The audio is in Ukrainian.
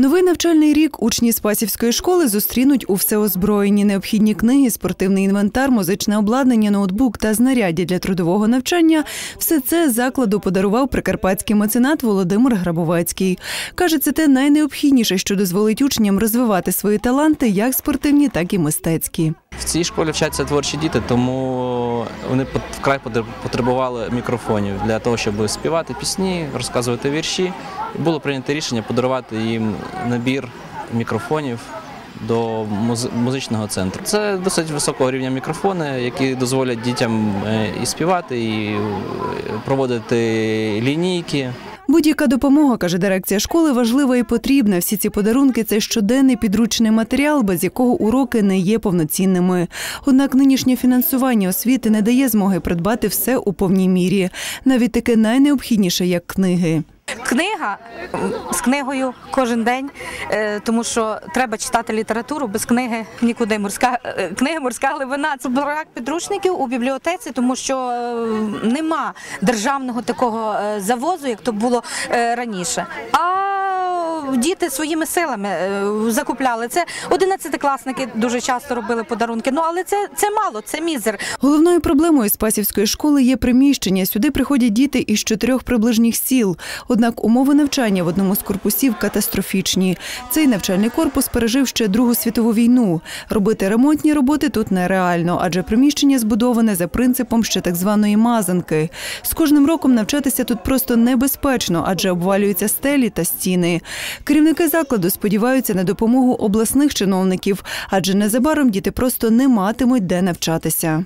Новий навчальний рік учні Спасівської школи зустрінуть у всеозброєнні необхідні книги, спортивний інвентар, музичне обладнання, ноутбук та знаряддя для трудового навчання. Все це закладу подарував прикарпатський меценат Володимир Грабовецький. Каже, це те найнеобхідніше, що дозволить учням розвивати свої таланти, як спортивні, так і мистецькі. В цій школі вчаться творчі діти, тому вони вкрай потр- потребували мікрофонів для того, щоб співати пісні, розказувати вірші. Було прийнято рішення подарувати їм набір мікрофонів до муз- музичного центру. Це досить високого рівня мікрофони, які дозволять дітям е, і співати, і е, проводити лінійки. Будь-яка допомога, каже дирекція школи, важлива і потрібна. Всі ці подарунки це щоденний підручний матеріал, без якого уроки не є повноцінними. Однак нинішнє фінансування освіти не дає змоги придбати все у повній мірі, навіть таке найнеобхідніше, як книги. Книга з книгою кожен день, е, тому що треба читати літературу без книги нікуди. Морська е, книга морська глибина. Це брак підручників у бібліотеці, тому що е, нема державного такого завозу, як то було раніше. А діти своїми силами е, закупляли це. Одинадцятикласники дуже часто робили подарунки. Ну але це, це мало, це мізер. Головною проблемою Спасівської школи є приміщення. Сюди приходять діти із чотирьох приближніх сіл. Однак умови навчання в одному з корпусів катастрофічні. Цей навчальний корпус пережив ще Другу світову війну. Робити ремонтні роботи тут нереально, адже приміщення збудоване за принципом ще так званої мазанки. З кожним роком навчатися тут просто небезпечно, адже обвалюються стелі та стіни. Керівники закладу сподіваються на допомогу обласних чиновників, адже незабаром діти просто не матимуть де навчатися.